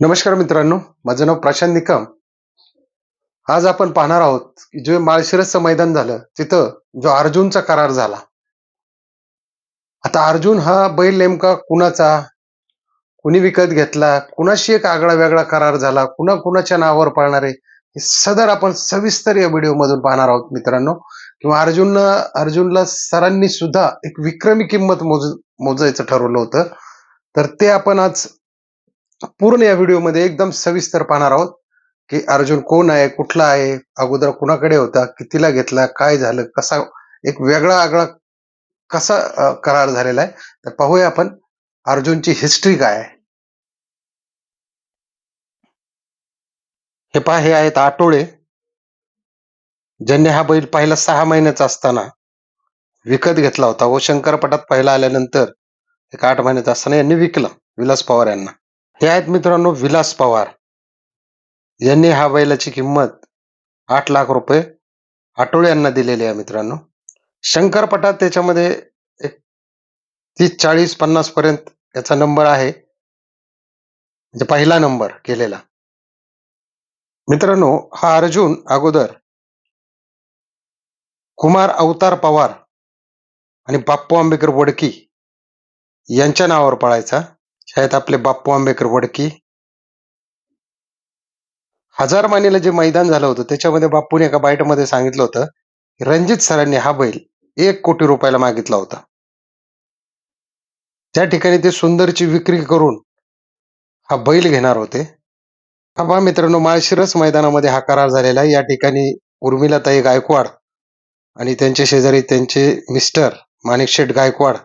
नमस्कार मित्रांनो माझं नाव प्रशांत निकम. आज आपण पाहणार आहोत की जे माळशिरसचं मैदान झालं तिथं जो अर्जुनचा करार झाला. आता अर्जुन हा बैल नेमका कुणाचा? कुणी विकत घेतला? कुणाशी एक आगळा वेगळा करार झाला? कुणा कुणाच्या नावावर पाळणारे? हे सदर आपण सविस्तर या व्हिडिओ मधून पाहणार आहोत मित्रांनो. किंवा अर्जुन अर्जुनला सरांनी सुद्धा एक विक्रमी किंमत मोज मोजायचं ठरवलं होतं. तर ते आपण आज पूर्ण या व्हिडिओमध्ये एकदम सविस्तर पाहणार आहोत की अर्जुन कोण आहे कुठला आहे अगोदर कुणाकडे होता कितीला घेतला काय झालं कसा एक वेगळा आगळा कसा करार झालेला आहे. तर पाहूया आपण अर्जुनची हिस्ट्री काय आहे. हे पहा हे आहेत आटोळे ज्यांनी हा बैल पहिला सहा महिन्याचा असताना विकत घेतला होता. व शंकरपटात पहिला आल्यानंतर एक आठ महिन्याचा असताना यांनी विकला विलास पवार यांना. हे आहेत मित्रांनो विलास पवार. यांनी हा बैलाची किंमत आठ लाख रुपये आटोळे यांना दिलेली आहे मित्रांनो. शंकरपटात त्याच्यामध्ये एक तीस चाळीस पन्नास पर्यंत याचा नंबर आहे. म्हणजे पहिला नंबर केलेला. मित्रांनो हा अर्जुन अगोदर कुमार अवतार पवार आणि बाप्पू आंबेकर वडकी यांच्या नावावर पळायचा. हे आपले बाप्पू आंबेकर वडकी. हजार मानेला जे मैदान झालं होतं त्याच्यामध्ये बाप्पूने एका बाईटमध्ये सांगितलं होतं रणजित सरांनी हा बैल एक कोटी रुपयाला मागितला होता. त्या ठिकाणी ते सुंदरची विक्री करून हा बैल घेणार होते हा पहा मित्रांनो माळशिरस मैदानामध्ये हा करार झालेला आहे. या ठिकाणी उर्मिलाताई गायकवाड आणि त्यांच्या शेजारी त्यांचे मिस्टर माणिकशेठ गायकवाड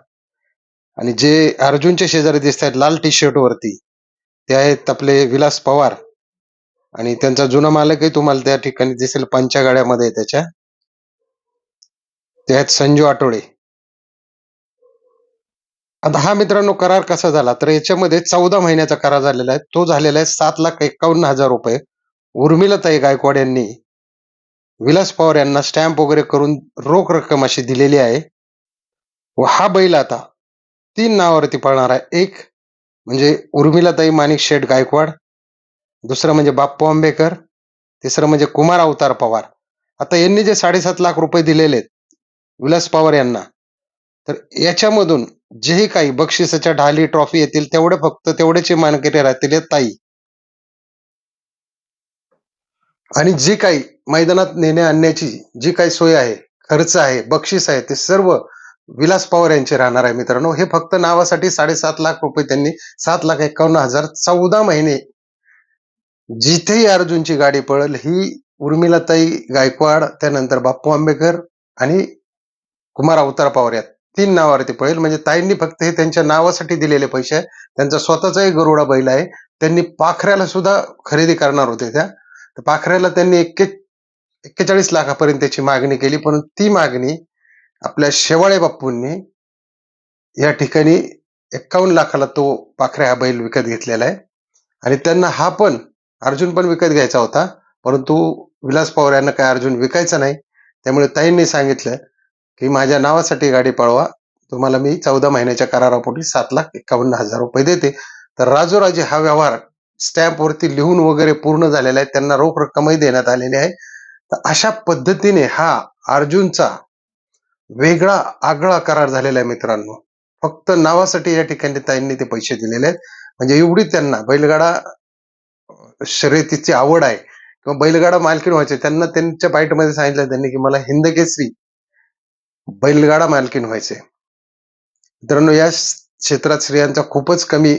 आणि जे अर्जुनचे शेजारी दिसत आहेत लाल टी शर्ट वरती ते आहेत आपले विलास पवार. आणि त्यांचा जुना मालकही तुम्हाला त्या ठिकाणी दिसेल पंचा गाड्यामध्ये त्याच्या. ते आहेत संजू आठवडे. आता हा मित्रांनो करार कसा झाला? तर याच्यामध्ये चौदा महिन्याचा करार झालेला आहे. तो झालेला आहे सात लाख एकावन्न हजार रुपये. उर्मिलाताई गायकवाड यांनी विलास पवार यांना स्टॅम्प वगैरे करून रोख रक्कम अशी दिलेली आहे. व हा बैल आता तीन नावावरती पळणार आहे. एक म्हणजे उर्मिलाताई माणिक शेठ गायकवाड. दुसरं म्हणजे बाप्पू आंबेकर. तिसरं म्हणजे कुमार अवतार पवार. आता यांनी जे साडेसात लाख रुपये दिलेले आहेत विलास पवार यांना तर याच्यामधून जेही काही बक्षिसाच्या ढाली ट्रॉफी येतील तेवढे फक्त तेवढेचे मानकरी राहतील हे ताई. आणि जी काही मैदानात नेण्या आणण्याची जी काही सोय आहे खर्च आहे बक्षीस आहे ते सर्व विलास पवार यांचे राहणार आहे मित्रांनो. हे फक्त नावासाठी साडेसात लाख रुपये त्यांनी सात लाख एकावन्न हजार चौदा महिने जिथेही अर्जुनची गाडी पळल ही उर्मिलाताई गायकवाड त्यानंतर बाप्पू आंबेकर आणि कुमार अवतार पवार या तीन नावावरती पळेल. म्हणजे ताईंनी फक्त हे त्यांच्या नावासाठी दिलेले पैसे आहे त्यांचा स्वतःचाही गरुडा बैल आहे. त्यांनी पाखऱ्याला सुद्धा खरेदी करणार होते त्या. तर पाखऱ्याला त्यांनी एक्के एक्केचाळीस लाखापर्यंत त्याची मागणी केली पण ती मागणी आपल्या शेवाळे बाप्पूंनी या ठिकाणी एक्कावन्न लाखाला तो पाखरे हा बैल विकत घेतलेला आहे. आणि त्यांना हा पण अर्जुन पण विकत घ्यायचा होता परंतु विलास पवार यांना काय अर्जुन विकायचा नाही त्यामुळे ताईंनी सांगितलं की माझ्या नावासाठी गाडी पळवा तुम्हाला मी चौदा महिन्याच्या करारापोटी सात लाख एकावन्न हजार रुपये देते. तर राजोराजे हा व्यवहार स्टॅम्पवरती लिहून वगैरे पूर्ण झालेला आहे त्यांना रोख रक्कमही देण्यात आलेली आहे. तर अशा पद्धतीने हा अर्जुनचा वेगळा आगळा करार झालेला आहे मित्रांनो. फक्त नावासाठी या ठिकाणी ताईंनी ते पैसे दिलेले आहेत. म्हणजे एवढी त्यांना बैलगाडा शर्यतीची आवड आहे. किंवा बैलगाडा मालकीण व्हायचे त्यांना त्यांच्या बाईटमध्ये सांगितलं त्यांनी की मला हिंद केसरी बैलगाडा मालकीण व्हायचे. मित्रांनो या क्षेत्रात स्त्रियांचा खूपच कमी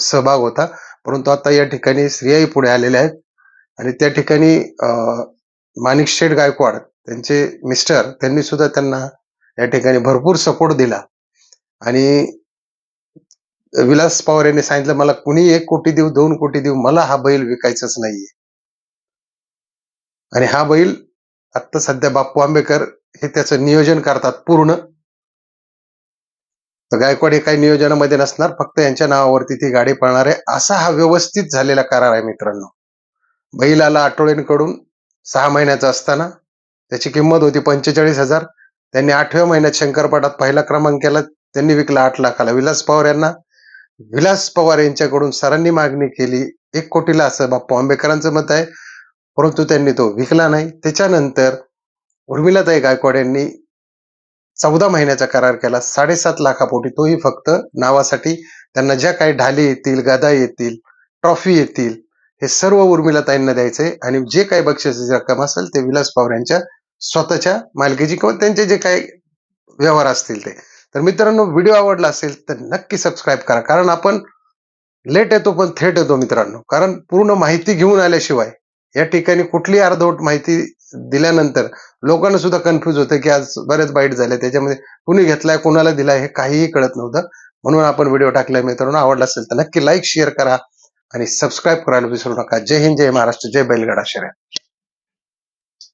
सहभाग होता. परंतु आता या ठिकाणी स्त्रियाही पुढे आलेल्या आहेत. आणि त्या ठिकाणी माणिक शेठ गायकवाड त्यांचे मिस्टर त्यांनी सुद्धा त्यांना या ठिकाणी भरपूर सपोर्ट दिला. आणि विलास पवार यांनी सांगितलं मला कुणी एक कोटी देऊ दोन कोटी देऊ मला हा बैल विकायचाच नाहीये. आणि हा बैल आता सध्या बाप्पू आंबेकर हे त्याचं नियोजन करतात पूर्ण. तर गायकवाड हे काही नियोजनामध्ये नसणार फक्त यांच्या नावावरती ती गाडी पळणार आहे. असा हा व्यवस्थित झालेला करार आहे मित्रांनो. बैलाला आठवड्यांकडून सहा महिन्याचा असताना त्याची किंमत होती पंचेचाळीस हजार. त्यांनी आठव्या महिन्यात शंकरपाटात पहिला क्रमांक केला. त्यांनी विकला आठ लाखाला. विलास पवार यांना विलास पवार यांच्याकडून सरांनी मागणी केली. एक कोटीला असं बाप्पा आंबेडकरांचं मत आहे. परंतु त्यांनी तो विकला नाही. त्याच्यानंतर उर्मिलाताई गायकवाड यांनी चौदा महिन्याचा करार केला. साडेसात लाखापोटी तोही फक्त नावासाठी. त्यांना ज्या काही ढाली येतील गदा येतील ट्रॉफी येतील हे सर्व उर्मिलाताईंना द्यायचे आणि जे काही बक्षिसाची रक्कम असेल ते विलास पवार यांच्या स्वतःच्या मालकीची किंवा त्यांचे जे काही व्यवहार असतील ते. तर मित्रांनो व्हिडिओ आवडला असेल तर नक्की सबस्क्राईब करा. कारण आपण लेट येतो पण थेट येतो मित्रांनो. कारण पूर्ण माहिती घेऊन आल्याशिवाय या ठिकाणी कुठली अर्धवट माहिती दिल्यानंतर लोकांना सुद्धा कन्फ्युज होतं की आज बरेच बाईट झाले. त्याच्यामध्ये कुणी घेतलाय कुणाला दिलाय हे काहीही कळत नव्हतं. म्हणून आपण व्हिडिओ टाकलाय मित्रांनो. आवडला असेल तर नक्की लाईक शेअर करा आणि सबस्क्राईब करायला विसरू नका. जय हिंद जय महाराष्ट्र जय बैलगाडा शर्या